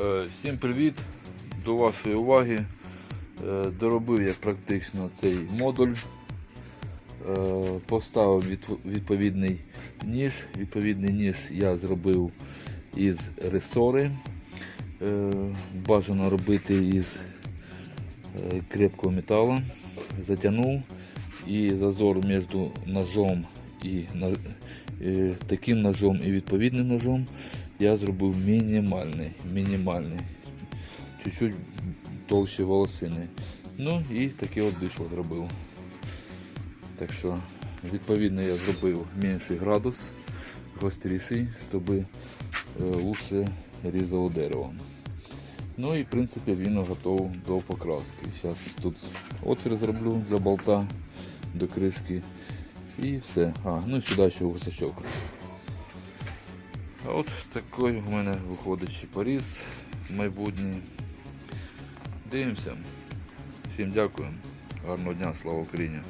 Е, Всім привіт! До вашої уваги. Е, Доробив я практично цей модуль. Е, Поставив відповідний ніж. Відповідний ніж я зробив із ресори. Бажано робити із крепкого металу. Затягнув і зазор між ножом і таким ножом і відповідним ножом я зробив мінімальний. мінімальний. Чуть-чуть товще волосини. Ну і таке от дишло зробив. Так що, відповідно, я зробив менший градус, гостріший, щоб е, лучше різало дерево. Ну і в принципі він готов до покраски. Зараз тут отвір зроблю для болта до кришки. І все. А, ну і сюди ще гусачок. А от такий у мене виходить ще поріз майбутній. Дивимося. Всім дякую. Гарного дня, слава Україні.